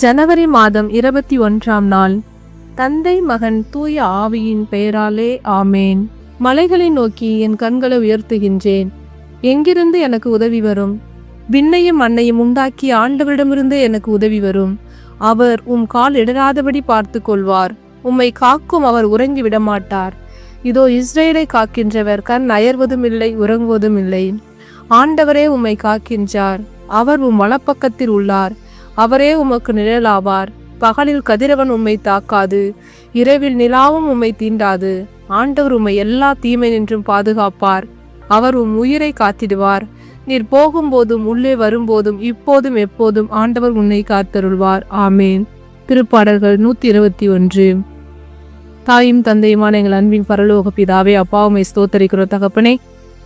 ஜனவரி மாதம் இருபத்தி ஒன்றாம் நாள். தந்தை மகன் தூய ஆவியின் பெயராலே ஆமேன். மலைகளை நோக்கி என் கண்களை உயர்த்துகின்றேன். எங்கிருந்து எனக்கு உதவி வரும்? விண்ணையும் மண்ணையும் உண்டாக்கி ஆண்டவரிடமிருந்தே எனக்கு உதவி வரும். அவர் உம் கால் இடராதபடி பார்த்து கொள்வார். உம்மை காக்கும் அவர் உறங்கி விடமாட்டார். இதோ இஸ்ரேலை காக்கின்றவர் கண் அயர்வதும் இல்லை உறங்குவதும் இல்லை. ஆண்டவரே உம்மை காக்கின்றார். அவர் உம் வலப்பக்கத்தில் உள்ளார். அவரே உமக்கு நிழலாவார். பகலில் கதிரவன் உம்மை தாக்காது. இரவில் நிலாவும் உம்மை தீண்டாது. ஆண்டவர் உம்மை எல்லா தீமை நின்றும் பாதுகாப்பார். அவர் உம் உயிரை காத்திடுவார். நீர் போகும்போதும் உள்ளே வரும்போதும் இப்போதும் எப்போதும் ஆண்டவர் உன்னை காத்தருள்வார். ஆமேன். திருப்பாடல்கள் நூத்தி இருபத்தி ஒன்று. தாயும் தந்தையுமான எங்கள் அன்பின் பரலோக பிதாவே அப்பாவுமை ஸ்தோத்தரிக்கிறோம் தகப்பனே.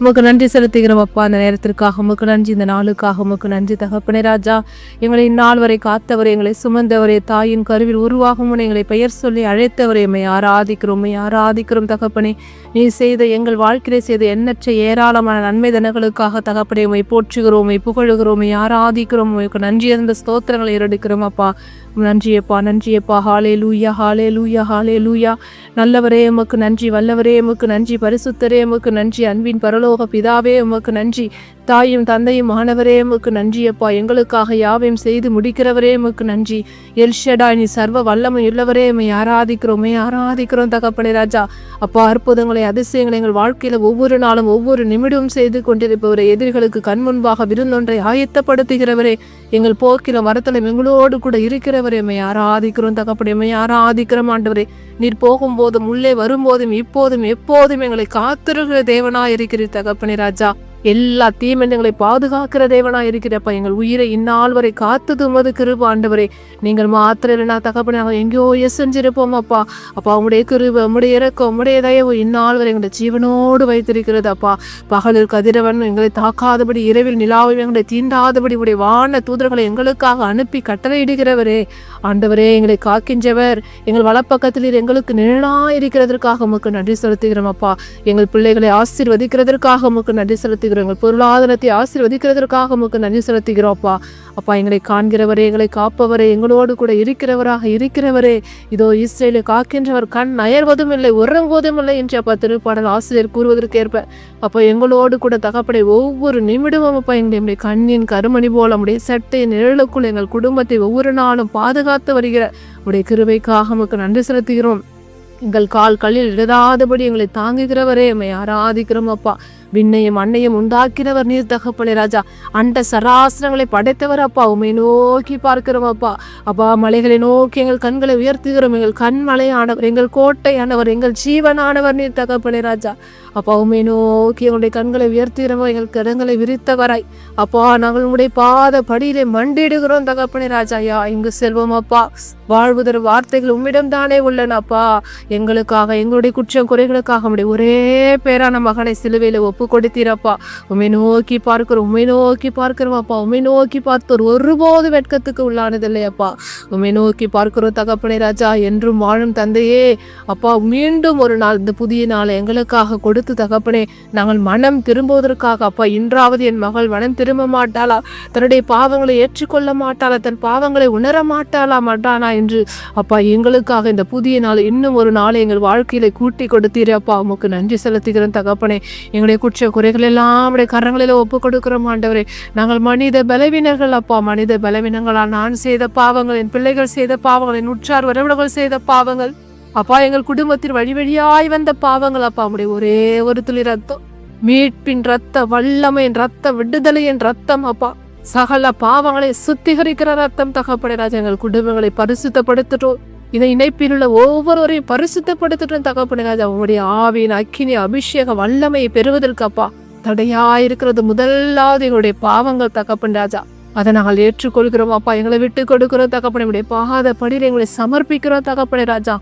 உமக்கு நன்றி செலுத்துகிறோம் அப்பா அந்த நேரத்திற்காக உமக்கு நன்றி இந்த நாளுக்காக உமக்கு நன்றி. தகப்பனே ராஜா எங்களை இந்நாள் வரை காத்தவரை எங்களை சுமந்தவரே தாயின் கருவில் உருவாகும் எங்களை பெயர் சொல்லி அழைத்தவரே. எம்மை ஆராதிக்கிறோம் உம்மை ஆராதிக்கிறோம் தகப்பனே. நீ செய்த எங்கள் வாழ்க்கையிலே செய்த எண்ணற்ற ஏராளமான நன்மை தனங்களுக்காக தகப்பனே உமை போற்றுகிறோம் உம்மை புகழுகிறோம் உம்மை ஆராதிக்கிறோம். உமக்கு நன்றி இருந்த ஸ்தோத்திரங்களை ஏறெடுக்கிறோம் அப்பா. நன்றியப்பா நன்றியப்பா ஹாலே லூயா ஹாலே லூயா ஹாலே லூயா நல்லவரே உமக்கு நன்றி. வல்லவரே உமக்கு நன்றி. பரிசுத்தரே உமக்கு நன்றி. அன்பின் பரலோக பிதாவே உமக்கு நன்றி. தாயும் தந்தையும் மாணவரே உமக்கு நன்றியப்பா எங்களுக்காக யாவையும் செய்து முடிக்கிறவரே உமக்கு நன்றி. எல்ஷடா நீ சர்வ வல்லமை உள்ளவரே உமை ஆராதிக்கிறோமே. ஆராதிக்கிறோம் தகப்பனே ராஜா. அப்பா அற்புதங்களை அதிசயங்களை எங்கள் வாழ்க்கையில் ஒவ்வொரு நாளும் ஒவ்வொரு நிமிடமும் செய்து கொண்டிருப்பவரை. எதிரிகளுக்கு கண் முன்பாக விருந்தொன்றை ஆயத்தப்படுத்துகிறவரே. எங்கள் போக்கிலும் மரத்துல எங்களோடு கூட இருக்கிற இருக்கிறவரே உம்மை ஆராதிக்கிறோம் தகப்பனே உம்மை ஆராதிக்கிறோம் ஆண்டவரே. நீர் போகும்போதும் உள்ளே வரும்போதும் இப்போதும் எப்போதும் எங்களை காத்திருக்கிற தேவனாய் இருக்கிறீர் தகப்பனே ராஜா. எல்லா தீமன்னங்களை பாதுகாக்கிற தேவனா இருக்கிறப்ப எங்கள் உயிரை இந்நாள் வரை காத்தது உமது கிருப ஆண்டவரே. நீங்கள் மாத்திரம் இல்லைனா தகப்பன நாங்கள் எங்கேயோ எசஞ்சிருப்போம் அப்பா. அப்பா உங்களுடைய கிருப உங்களுடைய இறக்கம் உங்களுடைய தயவு இந்நாள் வரை எங்களை ஜீவனோடு வைத்திருக்கிறது அப்பா. பகலில் கதிரவன் எங்களை தாக்காதபடி இரவில் நிலாவை எங்களை தீண்டாதபடி உடைய வான தூதர்களை எங்களுக்காக அனுப்பி கட்டளையிடுகிறவரே. ஆண்டவரே எங்களை காக்கின்றவர். எங்கள் வலப்பக்கத்தில் எங்களுக்கு நிழலா இருக்கிறதற்காக உமக்கு நன்றி செலுத்துகிறோம் அப்பா. எங்கள் பிள்ளைகளை ஆசீர்வதிக்கிறதற்காக உமக்கு நன்றி செலுத்துகிறோம். எங்கள் பொருளாதாரத்தை ஆசீர்வதிக்கிறதற்காக உமக்கு நன்றி செலுத்துகிறோம் அப்பா அப்பா எங்களை காண்கிறவரே எங்களை காப்பவரே எங்களோடு கூட இருக்கிறவராக இருக்கிறவரே. இதோ இஸ்ரேலை காக்கின்றவர் கண் அயர்வதும் இல்லை உறங்குவதும் இல்லை என்று அப்பா திருப்பாடல் ஆசிரியர் கூறுவதற்கு ஏற்ப அப்பா எங்களோடு கூட தகப்படை ஒவ்வொரு நிமிடமும் அப்பா எங்களுடைய கண்ணின் கருமணி போல நம்முடைய சட்டை நிழலுக்குள் எங்கள் குடும்பத்தை ஒவ்வொரு நாளும் பாதுகாத்து வருகிற உடைய கிருபைக்காக நமக்கு நன்றி செலுத்துகிறோம். எங்கள் கால் கல்லில் இடராதபடி எங்களை தாங்குகிறவரே எம்மை ஆராதிக்கிறோம் அப்பா. விண்ணையும் அன்னையும் உண்டாக்கினவர் நீர் தகப்பனே ராஜா. அண்ட சராசனங்களை படைத்தவர் அப்பா. உண்மை நோக்கி பார்க்கிறோம் அப்பா. அப்பா மலைகளை நோக்கி எங்கள் கண்களை உயர்த்துகிறோம். எங்கள் கண்மலையானவர் எங்கள் கோட்டையானவர் எங்கள் ஜீவனானவர் நீர் தகப்பனே ராஜா. அப்பா நோக்கி எங்களுடைய கண்களை உயர்த்துகிறோம் எங்கள் கடங்களை விரித்தவராய். அப்பா நாங்கள் உங்களுடைய பாத படியிலே மண்டிடுகிறோம் தகப்பனே ராஜாயா. இங்கு செல்வோம் அப்பா. வாழ்வுதர் வார்த்தைகள் உம்மிடம் தானே உள்ளன அப்பா. எங்களுக்காக எங்களுடைய குற்றம் குறைகளுக்காக உடைய ஒரே பேரான மகனை சிலுவையில் ஒப்பு கொடுத்தீரப்பா உண்மை நோக்கி பார்க்கிறோம் உண்மை நோக்கி பார்க்கிறோம் அப்பா. உண்மை நோக்கி பார்த்தோர் ஒருபோது வெட்கத்துக்கு உள்ளானதில்லையப்பா உண்மை நோக்கி பார்க்கிறோம் தகப்பனே ராஜா. என்றும் வாழும் தந்தையே அப்பா மீண்டும் ஒரு நாள் இந்த புதிய நாளை எங்களுக்காக கொடுத்து தகப்பனே நாங்கள் மனம் திரும்புவதற்காக அப்பா இன்றாவது என் மகள் மனம் திரும்ப மாட்டாளா? தன்னுடைய பாவங்களை ஏற்றுக்கொள்ள மாட்டாளா? தன் பாவங்களை உணர மாட்டாளா மாட்டானா? என்று அப்பா எங்களுக்காக இந்த புதிய நாள் இன்னும் ஒரு நாளை எங்கள் வாழ்க்கையில கூட்டி கொடுத்தீரே அப்பா. உமக்கு நன்றி செலுத்துகிறேன் தகப்பனே. எங்களுடைய குற்ற குறைகள் எல்லாம் கரங்களில் ஒப்பு கொடுக்கிறோம் ஆண்டவரே. நாங்கள் மனித பலவீனர்கள் அப்பா. மனித பலவீனங்களால் நான் செய்த பாவங்கள் என் பிள்ளைகள் செய்த பாவங்கள் என் உற்றார் உறவினர்கள் செய்த பாவங்கள். அப்பா எங்கள் குடும்பத்தில் வழி வழியாய் வந்த பாவங்கள் அப்பா உடைய ஒரே ஒரு துளி ரத்தம். மீட்பின் ரத்த வல்லமையின் ரத்த விடுதலையின் ரத்தம் அப்பா. சகல பாவங்களை சுத்திகரிக்கிற ரத்தம் தகப்படை ராஜா எங்கள் குடும்பங்களை பரிசுத்தப்படுத்தட்டும் இதை இணைப்பில் உள்ள ஒவ்வொருவரையும் பரிசுத்தப்படுத்திட்டோம் தகப்படை ராஜா. உங்களுடைய ஆவியின் அக்கினி அபிஷேக வல்லமையை பெறுவதற்கு அப்பா தடையாயிருக்கிறது முதலாவது எங்களுடைய பாவங்கள் தகப்பன் ராஜா. அதை நாங்கள் ஏற்றுக்கொள்கிறோம் அப்பா. எங்களை விட்டு கொடுக்கிறோம் தகப்பனை. பாத படியில் எங்களை சமர்ப்பிக்கிறோம் தகப்பனை ராஜா.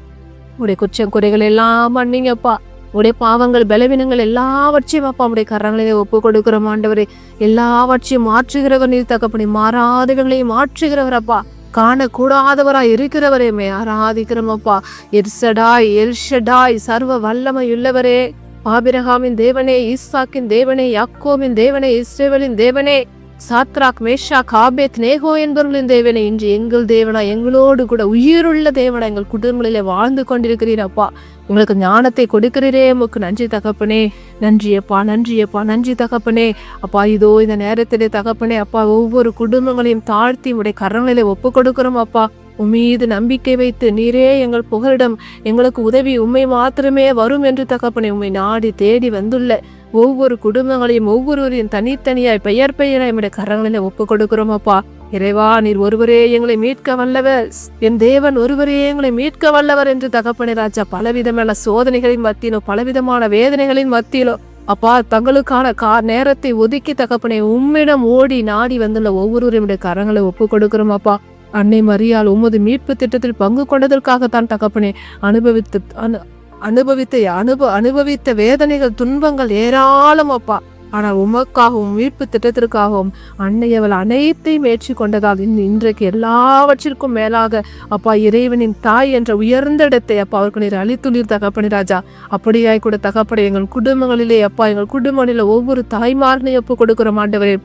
உடைய குற்றம் குறைகள் எல்லாம் பண்ணீங்கப்பா. உடைய பாவங்கள் பலவீனங்கள் எல்லாவற்றையும் அப்பா உடைய கரங்களிலே ஒப்பு கொடுக்கிற மாண்டவரே எல்லாவற்றையும் மாற்றுகிறவர் நீர் தகப்பனி. மாறாதவர்களையும் மாற்றுகிறவர் அப்பா. காணக்கூடாதவராய் இருக்கிறவரே. மே ஆராதிக்கிறோம் எர்சடாய் எல்ஷடாய் சர்வ வல்லமை உள்ளவரே ஆபிரகாமின் தேவனே ஈசாக்கின் தேவனே யாக்கோவின் தேவனே இஸ்ரேவலின் தேவனே. சாத்ராக் மேஷா காபேத் நேகோ என்பவர்களின் தேவனை இன்று எங்கள் தேவனா எங்களோடு கூட உயிருள்ள தேவனா எங்கள் குடும்பங்களிலே வாழ்ந்து கொண்டிருக்கிறீர் அப்பா. உங்களுக்கு ஞானத்தை கொடுக்கிறீரே உமக்கு நன்றி தகப்பனே. நன்றியப்பா நன்றியப்பா நன்றி தகப்பனே. அப்பா இதோ இந்த நேரத்திலே தகப்பனே அப்பா ஒவ்வொரு குடும்பங்களையும் தாழ்த்தி உடைய கரங்களிலே ஒப்பு கொடுக்கிறோம் அப்பா உம்மீது நம்பிக்கை வைத்து நீரே எங்கள் புகலிடம். எங்களுக்கு உதவி உண்மை மாத்திரமே வரும் என்று தகப்பனே உண்மை நாடி தேடி வந்துள்ள ஒவ்வொரு குடும்பங்களையும் ஒவ்வொருவரையும் தனித்தனியாய் பெயர் பெயராய் நம்முடைய கரங்களில் ஒப்பு கொடுக்கிறோம் அப்பா. இறைவா நீர் ஒருவரே எங்களை மீட்க வல்லவர். என் தேவன் ஒருவரே எங்களை மீட்க வல்லவர் என்று தகப்பனே ராஜா பலவிதமான சோதனைகளின் மத்தியிலோ பலவிதமான வேதனைகளின் மத்தியிலோ அப்பா தங்களுக்கான கா நேரத்தை ஒதுக்கி தகப்பனை உம்மிடம் ஓடி நாடி வந்துள்ள ஒவ்வொருவருடைய கரங்களை ஒப்பு கொடுக்கிறோம் அப்பா. அன்னை மரியாள் உமது மீட்பு திட்டத்தில் பங்கு கொண்டதற்காகத்தான் தகப்பனை அனுபவித்து அனு அனுபவித்த அனுப அனுபவித்த வேதனைகள் துன்பங்கள் ஏராளம் அப்பா. ஆனால் உமக்காகவும் மீட்பு திட்டத்திற்காகவும் அன்னை அவள் அனைத்தையும் கொண்டதால் இன் இன்றைக்கு எல்லாவற்றிற்கும் மேலாக அப்பா இறைவனின் தாய் என்ற உயர்ந்த இடத்தை அப்பா அவருக்கு நீர் அளித்துள்ளீர் தகப்பனி ராஜா. அப்படியாய் கூட தகப்படை எங்கள் குடும்பங்களிலே அப்பா எங்கள் குடும்பங்களில் ஒவ்வொரு தாய்மார்களையும் ஒப்பு கொடுக்கிற மாண்டவரே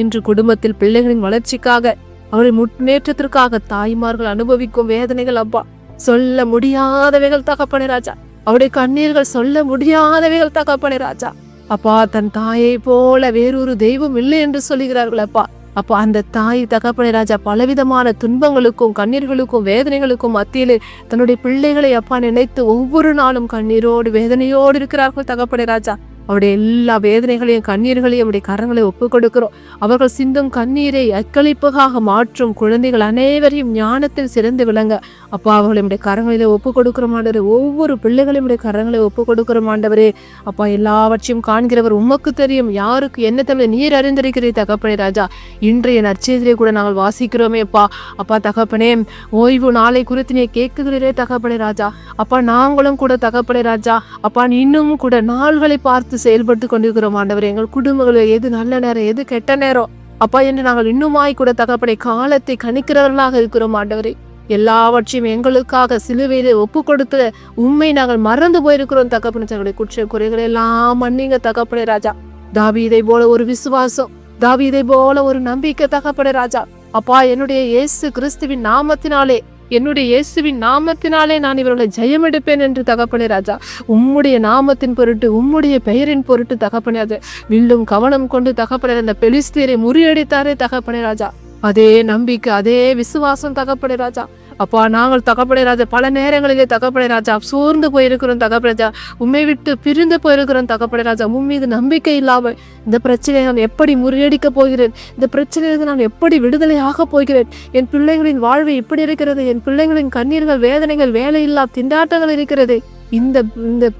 இன்று குடும்பத்தில் பிள்ளைகளின் வளர்ச்சிக்காக அவரின் முன்னேற்றத்திற்காக தாய்மார்கள் அனுபவிக்கும் வேதனைகள் அப்பா. சொல்ல முடியாதவைகள் தகப்பனே ராஜா. அவருடைய கண்ணீர்கள் சொல்ல முடியாதவைகள் தகப்பனே ராஜா. அப்பா தன் தாயை போல வேறொரு தெய்வம் இல்லை என்று சொல்லுகிறார்கள் அப்பா. அப்போ அந்த தாய் தகப்பனை ராஜா பலவிதமான துன்பங்களுக்கும் கண்ணீர்களுக்கும் வேதனைகளுக்கும் மத்தியிலே தன்னுடைய பிள்ளைகளை அப்பா நினைத்து ஒவ்வொரு நாளும் கண்ணீரோடு வேதனையோடு இருக்கிறார்கள் தகப்பனை ராஜா. அவருடைய எல்லா வேதனைகளையும் கண்ணீர்களையும் அவருடைய கரங்களை ஒப்புக் கொடுக்கிறோம் அவர்கள் சிந்தும் கண்ணீரை அக்களிப்புக்காக மாற்றும் குழந்தைகள் அனைவரையும் ஞானத்தில் சிறந்து விளங்க. அப்பா அவர்களுடைய கரங்களில் ஒப்புக் கொடுக்கிற மாண்டவரே ஒவ்வொரு பிள்ளைகளையும் கரங்களை ஒப்புக் கொடுக்கிற மாண்டவரே அப்பா எல்லாவற்றையும் காண்கிறவர் உமக்கு தெரியும். யாருக்கு என்ன தமிழ் நீர் அறிந்திருக்கிறே தகப்பனே ராஜா? இன்றைய நற்செய்தியை கூட நாங்கள் வாசிக்கிறோமே அப்பா. அப்பா தகப்பனே ஓய்வு நாளை குறித்து நீ கேட்குகிறீரே தகப்பனே ராஜா. அப்பா நாங்களும் கூட தகப்பனே ராஜா. அப்பா இன்னும் கூட நாள்களை பார்த்து செயல்பட்டு கொண்டிருக்கிறோம் ஆண்டவர். எங்கள் குடும்பங்களில் எது நல்ல நேரம் எது கெட்ட நேரம்? அப்பா என்று நாங்கள் இன்னுமாய் கூட தகப்பனை காலத்தை கணிக்கிறவர்களாக இருக்கிறோம் ஆண்டவரே. எல்லாவற்றையும் எங்களுக்காக சிலுவையிலே ஒப்பு கொடுத்த உண்மை நாங்கள் மறந்து போயிருக்கிறோம் தகப்பன. தங்களுடைய குற்ற குறைகளை எல்லாம் மன்னிங்க தகப்பனே ராஜா. தாவி இதை போல ஒரு விசுவாசம் தாவி இதை போல ஒரு நம்பிக்கை தகப்பனே ராஜா. அப்பா என்னுடைய இயேசு கிறிஸ்துவின் நாமத்தினாலே என்னுடைய இயேசுவின் நாமத்தினாலே நான் இவர்களை ஜெயம் எடுப்பேன் என்று தகப்பனே ராஜா. உம்முடைய நாமத்தின் பொருட்டு உம்முடைய பெயரின் பொருட்டு தகப்பனே ராஜா. வில்லும் கவனம் கொண்டு தகப்பனே அந்த பெலிஸ்தீரை முறியடித்தாரே தகப்பனே ராஜா. அதே நம்பிக்கை அதே விசுவாசம் தகப்பனே ராஜா. அப்பா நாங்கள் தகப்படை ராஜா பல நேரங்களிலே தகப்படை ராஜா சோர்ந்து போயிருக்கிறோம் தகப்பனே ராஜா. உண்மை விட்டு பிரிந்து போயிருக்கிறோம் தகப்படை ராஜா. உன் மீது நம்பிக்கை இல்லாமல் இந்த பிரச்சனையை நான் எப்படி முறியடிக்கப் போகிறேன்? இந்த பிரச்சனையிலிருந்து நான் எப்படி விடுதலையாக போகிறேன்? என் பிள்ளைகளின் வாழ்வு இப்படி இருக்கிறது. என் பிள்ளைகளின் கண்ணீர்கள் வேதனைகள் வேலையில்லா திண்டாட்டங்கள் இருக்கிறது. இந்த இந்த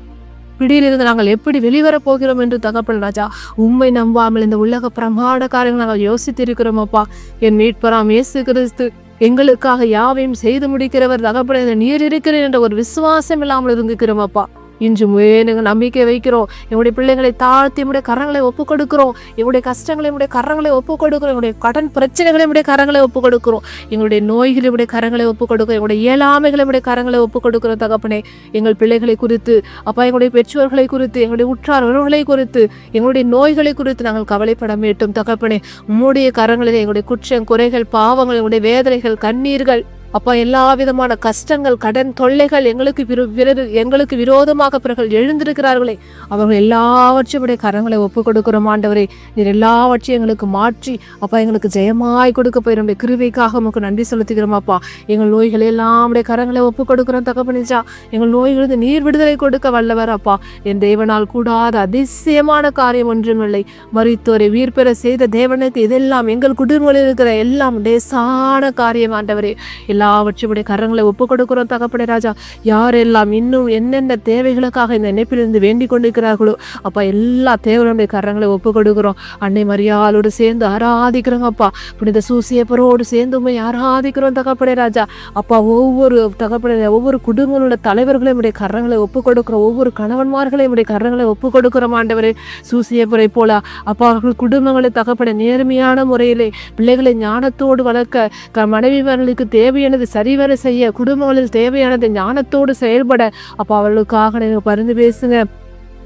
பிடியிலிருந்து நாங்கள் எப்படி வெளிவரப் போகிறோம் என்று தகப்பன் ராஜா உண்மை நம்பாமல் இந்த உலக பிரமாட காரியங்கள் நாங்கள் யோசித்திருக்கிறோம் அப்பா. என் மீட்பராம் இயேசு கிறிஸ்து. எங்களுக்காக யாவையும் செய்து முடிக்கிறவர் தகப்பட நீர் இருக்கிறேன் என்ற ஒரு விசுவாசம் இல்லாமல் இருந்துக்கிறோம் அப்பா. இன்று வேணுங்க நம்பிக்கை வைக்கிறோம். எங்களுடைய பிள்ளைகளை தாழ்த்தி எங்களுடைய கரங்களை ஒப்பு கொடுக்கிறோம் எங்களுடைய கஷ்டங்களை எங்களுடைய கரங்களை ஒப்பு கொடுக்கிறோம் எங்களுடைய கடன் பிரச்சனைகளை எங்களுடைய கரங்களை ஒப்பு கொடுக்கிறோம் எங்களுடைய நோய்களை எங்களுடைய கரங்களை ஒப்பு கொடுக்கிறோம் எங்களுடைய இயலாமைகளை எங்களுடைய கரங்களை ஒப்பு கொடுக்கிறோம் தகப்பனே. எங்கள் பிள்ளைகளை குறித்து அப்பா எங்களுடைய பெற்றோர்களை குறித்து எங்களுடைய உற்றார் உறவுகளை குறித்து எங்களுடைய நோய்களை குறித்து நாங்கள் கவலைப்பட மீட்டும் தகப்பனே. உம்முடைய கரங்களில் எங்களுடைய குற்றம் குறைகள் பாவங்கள் எங்களுடைய வேதனைகள் கண்ணீர்கள் அப்பா எல்லா விதமான கஷ்டங்கள் கடன் தொல்லைகள் எங்களுக்கு விரோ- விரது எங்களுக்கு விரோதமாக பிறகு எழுந்திருக்கிறார்களே. அவர்கள் எல்லாவற்றையும் கரங்களை ஒப்புக் கொடுக்கிறோம் ஆண்டவரே. நீர் எல்லாவற்றையும் எங்களுக்கு மாற்றி அப்பா எங்களுக்கு ஜெயமாய் கொடுக்க போயிடும் கிருவைக்காக கிருபைக்காக உமக்கு நன்றி செலுத்துகிறோம் அப்பா. எங்கள் நோய்களை எல்லாம் உடைய கரங்களை ஒப்பு கொடுக்கிறோம் தகப்பனிச்சா எங்கள் நோய்களிலிருந்து நீர் விடுதலை கொடுக்க வல்லவர் அப்பா. என் தேவனால் கூடாத அதிசயமான காரியம் ஒன்றுமில்லை மறித்தோரை உயிர் பெற செய்த தேவனுக்கு இதெல்லாம் எங்கள் குடும்பங்களில் இருக்கிற எல்லாம் லேசான காரியம் ஆண்டவரே. எல்லாவற்றையும் கரங்களை ஒப்பு கொடுக்கிறோம் தகப்பனே ராஜா. யாரெல்லாம் இன்னும் என்னென்ன தேவைகளுக்காக இந்த இணைப்பிலிருந்து வேண்டிக் கொண்டிருக்கிறார்களோ அப்பா எல்லா தேவைகளுடைய கரங்களை ஒப்பு கொடுக்கிறோம் அன்னை மரியாளோடு சேர்ந்து ஆராதிக்கிறோங்க அப்பா. புனித சூசியப்பரோடு சேர்ந்து உண்மை ஆராதிக்கிறோம் தகப்படை ராஜா. அப்பா ஒவ்வொரு தகப்பட ஒவ்வொரு குடும்பங்களோட தலைவர்களையும் உடைய கரங்களை ஒப்பு கொடுக்கிறோம் ஒவ்வொரு கணவன்மார்களையும் உடைய கரங்களை ஒப்பு கொடுக்கிறோம் ஆண்டவரே. சூசியப்பரை போல அப்பா அவர்கள் குடும்பங்களை தகப்பட நேர்மையான முறையிலே பிள்ளைகளை ஞானத்தோடு வளர்க்க க- மனைவிமார்களுக்கு தேவையானது சரிவர செய்ய குடும்பங்களில் தேவையானது ஞானத்தோடு செயல்பட அப்பா அவர்களுக்காக நீங்கள் பருந்து பேசுங்க.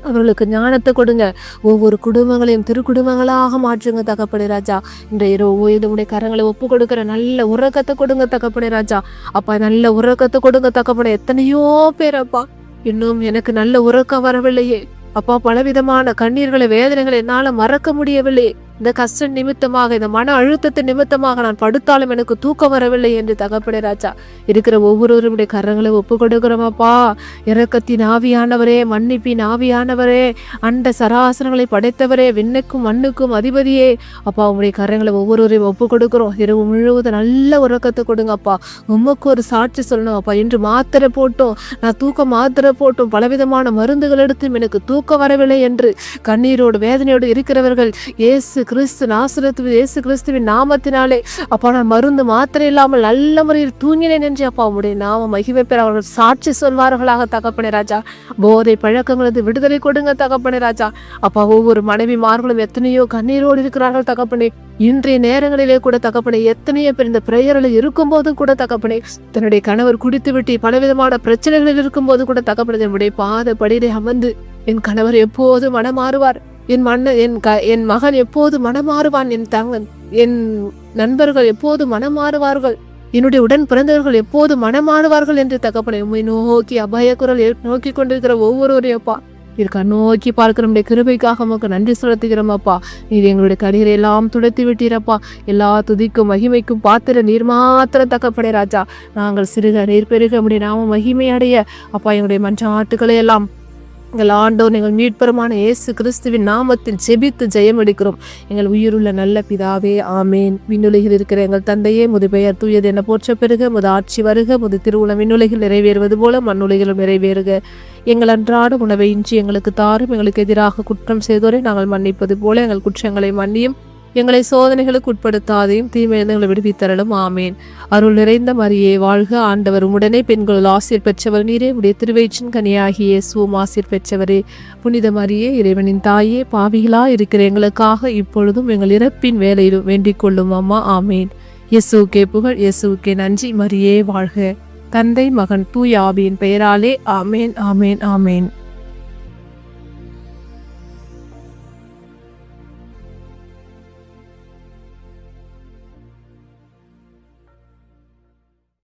அவர்களுக்கு ஞானத்தை கொடுங்க. ஒவ்வொரு குடும்பங்களையும் திருக்குடும்பங்களாக மாற்றுங்க தகப்படி ராஜா. இந்த இரவு இதனுடைய கரங்களை ஒப்பு கொடுக்கிற நல்ல உறக்கத்தை கொடுங்க தகப்படி ராஜா. அப்பா நல்ல உறக்கத்தை கொடுங்க தகப்பனே. எத்தனையோ பேர் அப்பா இன்னும் எனக்கு நல்ல உறக்கம் வரவில்லையே. அப்பா பலவிதமான கண்ணீர்களை வேதனைகளை என்னால் மறக்க முடியவில்லையே. இந்த கஷ்ட நிமித்தமாக இந்த மன அழுத்தத்தின் நிமித்தமாக நான் படுத்தாலும் எனக்கு தூக்கம் வரவில்லை என்று தகப்படை ராஜா. இருக்கிற ஒவ்வொருவருடைய கரங்களை ஒப்பு கொடுக்கிறோமாப்பா இறக்கத்தின் ஆவியானவரே மன்னிப்பின் ஆவியானவரே அண்ட சராசனங்களை படைத்தவரே விண்ணுக்கும் மண்ணுக்கும் அதிபதியே. அப்பா உங்களுடைய கரங்களை ஒவ்வொருவரையும் ஒப்பு கொடுக்குறோம் இரவு முழுவதும் நல்ல உறக்கத்தை கொடுங்கப்பா உமக்கு ஒரு சாட்சி சொல்லணும் அப்பா. இன்று மாத்திரை போட்டோம். நான் தூக்கம் மாத்திரை போட்டோம். பலவிதமான மருந்துகள் எடுத்தும் எனக்கு தூக்கம் வரவில்லை என்று கண்ணீரோடு வேதனையோடு இருக்கிறவர்கள் இயேசு கிறிஸ்து நாசுரத்து இயேசு கிறிஸ்துவின் நாமத்தினாலே அப்பா நான் மருந்து மாத்திரை இல்லாமல் நல்ல முறையில் தூங்கினேன் என்று அப்பா உடைய நாம மகிமை பெற அவர்கள் சாட்சி சொல்வார்களாக தகப்பனே ராஜா. போதை பழக்கங்களது விடுதலை கொடுங்க தகப்பனே ராஜா. அப்பா ஒவ்வொரு மனைவிமார்களும் எத்தனையோ கண்ணீரோடு இருக்கிறார்கள் தகப்பனே. இன்றைய நேரங்களிலே கூட தகப்பனே எத்தனையோ பேர் இந்த பிரேயரில் இருக்கும் போதும் கூட தகப்பனே தன்னுடைய கணவர் குடித்து விட்டு பலவிதமான பிரச்சனைகளில் இருக்கும் போது கூட தகப்பனே என்னுடைய பாத படியிலே அமர்ந்து என் கணவர் எப்போதும் மனமாறுவார். என் மன்ன என் க என் மகன் எப்போது மனமாறுவான்? என் தங்க என் நண்பர்கள் எப்போது மனமாறுவார்கள்? என்னுடைய உடன் பிறந்தவர்கள் எப்போது மனமாறுவார்கள் என்று தகப்பனை உண்மை நோக்கி அபய குரல் நோக்கி கொண்டிருக்கிற ஒவ்வொருவரையும் அப்பா இருக்க நோக்கி பார்க்கிற நம்முடைய கிருபைக்காக உமக்கு நன்றி செலுத்துகிறோம் அப்பா. நீர் எங்களுடைய கண்ணீரை எல்லாம் துடைத்து விட்டீரப்பா எல்லா துதிக்கும் மகிமைக்கும் பாத்திர நீர் மாத்திரம் தக்கப்படை ராஜா. நாங்கள் சிறுக நீர் பெருக முடிய நாம மகிமை அடைய அப்பா எங்களுடைய மன்றாட்டுக்களை எல்லாம் எங்கள் ஆண்டோர் எங்கள் மீட்பெருமான இயேசு கிறிஸ்துவின் நாமத்தில் செபித்து ஜெயம் எடுக்கிறோம் எங்கள் உயிருள்ள நல்ல பிதாவே ஆமேன். விண்ணுலகில் இருக்கிற எங்கள் தந்தையே முது பெயர் தூயது என போற்ற பெருக முது ஆட்சி வருக முது திருவுளம் விண்ணுலகில் நிறைவேறுவது போல மண்ணுலகிலும் நிறைவேறுக. எங்கள் அன்றாட உணவை இன்றி எங்களுக்கு தாரும் எங்களுக்கு எதிராக குற்றம் செய்தோரை நாங்கள் மன்னிப்பது போல எங்கள் குற்றங்களை மன்னியும். எங்களை சோதனைகளுக்கு உட்படுத்தாதையும் தீமையிலிருந்து எங்களை விடுவித்தரலும் ஆமேன். அருள் நிறைந்த மரியே வாழ்க ஆண்டவர். உடனே பெண்கள் ஆசிர் பெற்றவர் நீரே. உடைய திருவயிற்றின் கனியாகிய சூம் ஆசிர் பெற்றவரே. புனித மரியே இறைவனின் தாயே பாவிகளா இருக்கிற எங்களுக்காக இப்பொழுதும் எங்கள் இறப்பின் வேலையிலும் வேண்டிக் கொள்ளும் அம்மா. ஆமேன். இயேசுக்கே புகழ் இயேசுக்கே நன்றி. மரியே வாழ்க. தந்தை மகன் தூயாபியின் பெயராலே. ஆமேன் ஆமேன் ஆமேன்.